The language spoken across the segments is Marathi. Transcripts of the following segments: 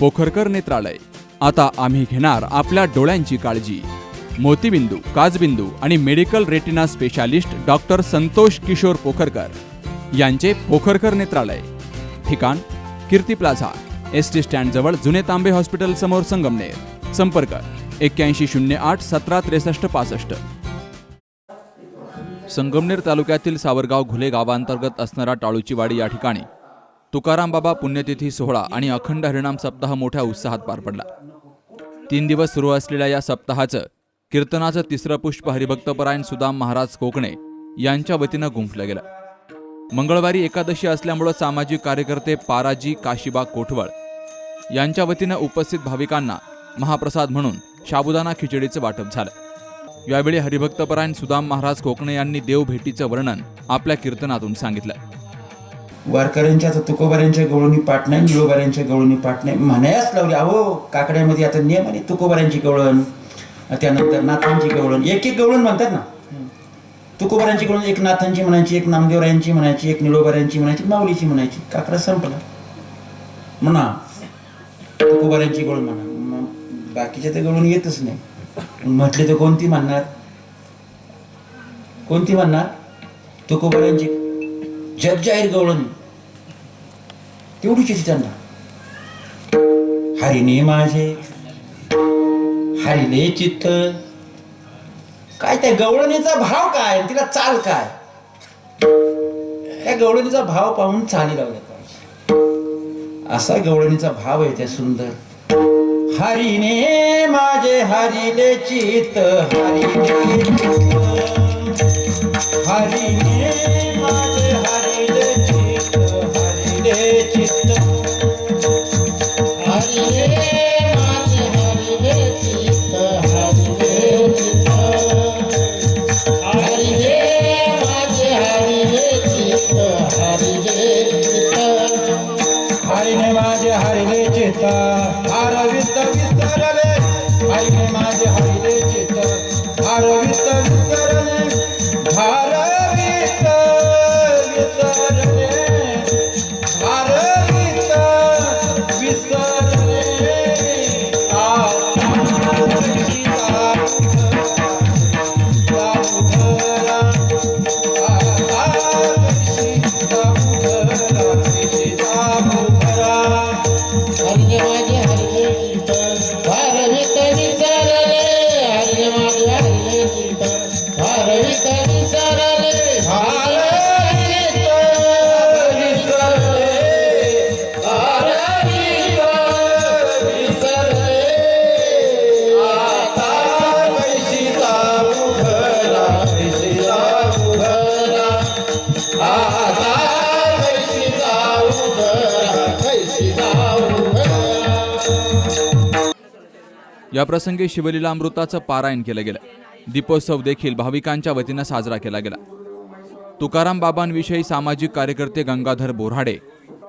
पोखरकर नेत्रालय. आता आम्ही घेणार आपल्या डोळ्यांची काळजी. मोतीबिंदू काजबिंदू आणि medical retina specialist doctor Santosh Kishore Pokharkar यांचे पोखरकर नेत्रालय. ठिकाण कीर्ती प्लाझा एस टी स्टँडजवळ जुने तांबे हॉस्पिटल समोर संगमनेर. संपर्क एक्क्याऐंशी शून्य आठ सतरा त्रेसष्ट पासष्ट. संगमनेर तालुक्यातील सावरगाव घुले गावांतर्गत असणारा टाळूची वाडी या ठिकाणी तुकाराम बाबा पुण्यतिथी सोहळा आणि अखंड हरिणाम सप्ताह मोठ्या उत्साहात पार पडला. तीन दिवस सुरू असलेल्या या सप्ताहाचं कीर्तनाचं तिसरं पुष्प हरिभक्तपरायण सुदाम महाराज कोकणे यांच्या वतीनं गुंफलं गेलं. मंगळवारी एकादशी असल्यामुळं सामाजिक कार्यकर्ते पाराजी काशीबा कोठवळ यांच्या वतीनं उपस्थित भाविकांना महाप्रसाद म्हणून शाबुदाना खिचडीचं वाटप झालं. यावेळी हरिभक्तपरायण सुदाम महाराज कोकणे यांनी देवभेटीचं वर्णन आपल्या कीर्तनातून सांगितलं. वारकऱ्यांच्या आता तुकोबाऱ्यांच्या गवळणी पाठ नाही निळोबाऱ्यांच्या गवळणी पाठ नाही. म्हणायच लावली अहो काकड्यामध्ये आता नियम आणि तुकोबाऱ्यांची गवळण. त्यानंतर नाथांची गवळण. एक एक गवळण म्हणतात ना. तुकोबाऱ्यांची गवळण एक नाथांची म्हणायची एक नामदेवरायांची म्हणायची एक निळोबाऱ्यांची म्हणायची माऊलीची म्हणायची. काकडा संपला. म्हणा तुकोबाऱ्यांची गवळण म्हणा. मग बाकीच्या तर गवळण येतच नाही. म्हटले तर कोणती म्हणणार? कोणती म्हणणार? तुकोबाऱ्यांची जग जाहीर गवळण. तेवढीच येते त्यांना. हरिने माझे हरिले चित्त. काय त्या गवळणीचा भाव काय? तिला चाल काय? त्या गवळणीचा भाव पाहून चाली लावल्या असा गवळणीचा भाव आहे त्या सुंदर. हरिने माझे हरिले चित्त. हरिने हरिने माझे हरि हरिले याप्रसंगी शिवलीला अमृताचं पारायण केलं गेलं. दीपोत्सव देखील भाविकांच्या वतीनं साजरा केला गेला. तुकाराम बाबांविषयी सामाजिक कार्यकर्ते गंगाधर बोराडे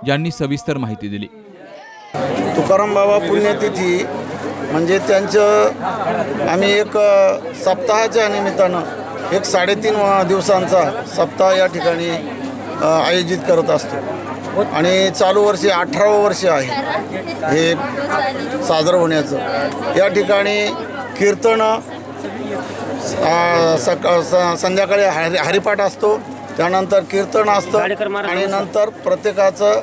यांनी सविस्तर माहिती दिली. तुकाराम बाबा पुण्यतिथी म्हणजे त्यांचं आम्ही एक सप्ताहाच्या निमित्तानं एक साडेतीन वा- दिवसांचा सप्ताह या ठिकाणी आयोजित करत असतो. आणि चालू वर्षी अठरावं वर्ष आहे. हे साजरं होण्याचं. या ठिकाणी कीर्तन सका स- संध्याकाळी हरि हरिपाठ असतो. त्यानंतर कीर्तन असतं आणि नंतर प्रत्येकाचं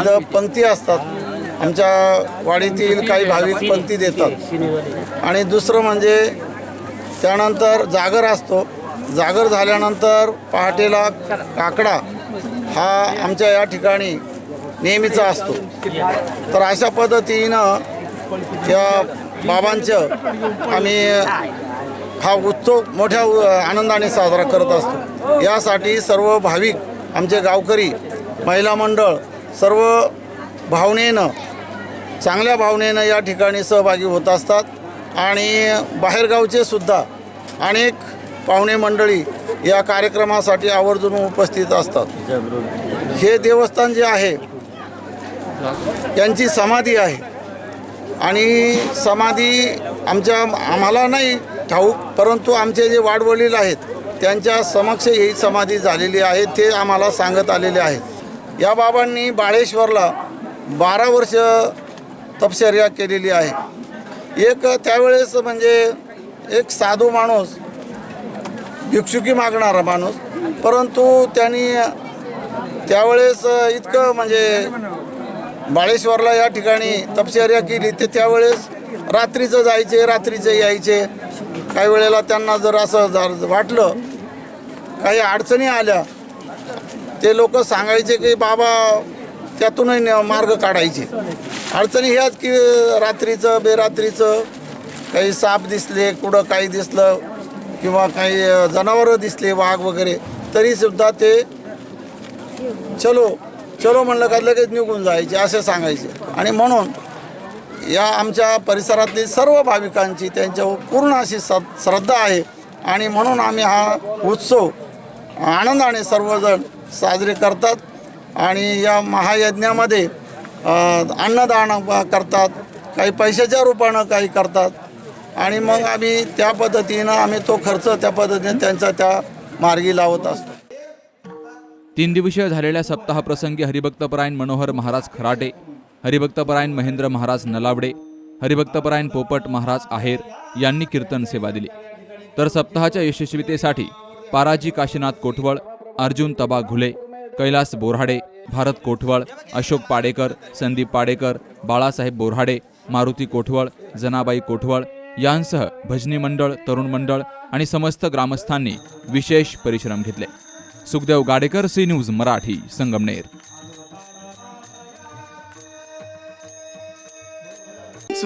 इथं पंक्ती असतात. आमच्या वाडीतील काही भाविक पंक्ती देतात. आणि दुसरं म्हणजे त्यानंतर जागर असतो. जागर झाल्यानंतर पहाटेला काकडा हा आमच्या या ठिकाणी नेहमीचा असतो. तर अशा पद्धतीनं त्या बाबांचं आम्ही हा उत्सव मोठ्या उ- आनंदाने साजरा करत असतो. यासाठी सर्व भाविक आमचे गावकरी महिला मंडळ सर्व भावनेनं चांगल्या भावनेनं या ठिकाणी सहभागी होत असतात. आणि बाहेरगावचे सुद्धा अनेक पाहुणे मंडळी या कार्यक्रमासाठी आवर्जून उपस्थित असतात. हे देवस्थान जे आहे त्यांची समाधी आहे. आणि समाधी आमच्या आम्हाला नाही ठाऊक परंतु आमचे जे वाडवडील आहेत त्यांच्या समक्ष ही समाधी झालेली आहे ते आम्हाला सांगत आलेले आहेत. या बाबांनी बाळेश्वरला बारा वर्ष तपश्चर्या केलेली आहे. एक त्यावेळेस म्हणजे एक साधू माणूस भिक्षुकी मागणारा माणूस. परंतु त्यांनी त्यावेळेस इतकं म्हणजे बाळेश्वरला या ठिकाणी तपश्चर्या केली ते त्यावेळेस रात्रीचं जायचे रात्रीचं यायचे. काही वेळेला त्यांना जर असं जर वाटलं काही अडचणी आल्या ते लोक सांगायचे की बाबा त्यातूनही न- मार्ग काढायचे. अडचणी ह्याच की रात्रीचं बेरात्रीचं काही साप दिसले कुठं काही दिसलं. किंवा काही जनावरं दिसले वाघ वगैरे तरीसुद्धा ते चलो चलो म्हणलं का लगेच निघून जायचे असे सांगायचे. आणि म्हणून या आमच्या परिसरातली सर्व भाविकांची त्यांच्यावर पूर्ण अशी स श्रद्धा आहे. आणि म्हणून आम्ही हा उत्सव आनंदाने सर्वजण साजरे करतात. आणि या महायज्ञामध्ये अन्नदान करतात काही पैशाच्या रूपानं काही करतात. आणि मग आम्ही त्या पद्धतीनं आम्ही तो खर्च त्या पद्धतीने त्यांचा त्या मार्गी लावत असतो. तीन दिवसीय झालेल्या सप्ताहप्रसंगी हरिभक्तपरायण मनोहर महाराज खराटे हरिभक्तपरायण महेंद्र महाराज नलावडे हरिभक्तपरायण पोपट महाराज आहेर यांनी कीर्तन सेवा दिली. तर सप्ताहाच्या यशस्वीतेसाठी पाराजी काशीनाथ कोठवळ अर्जुन तबा घुले कैलास बोराडे भारत कोठवळ अशोक पाडेकर संदीप पाडेकर बाळासाहेब बोराडे मारुती कोठवळ जनाबाई कोठवळ यांसह भजनी मंडळ तरुण मंडळ आणि समस्त ग्रामस्थांनी विशेष परिश्रम घेतले. Sukhdev Gadekar C news Marathi Sangamner.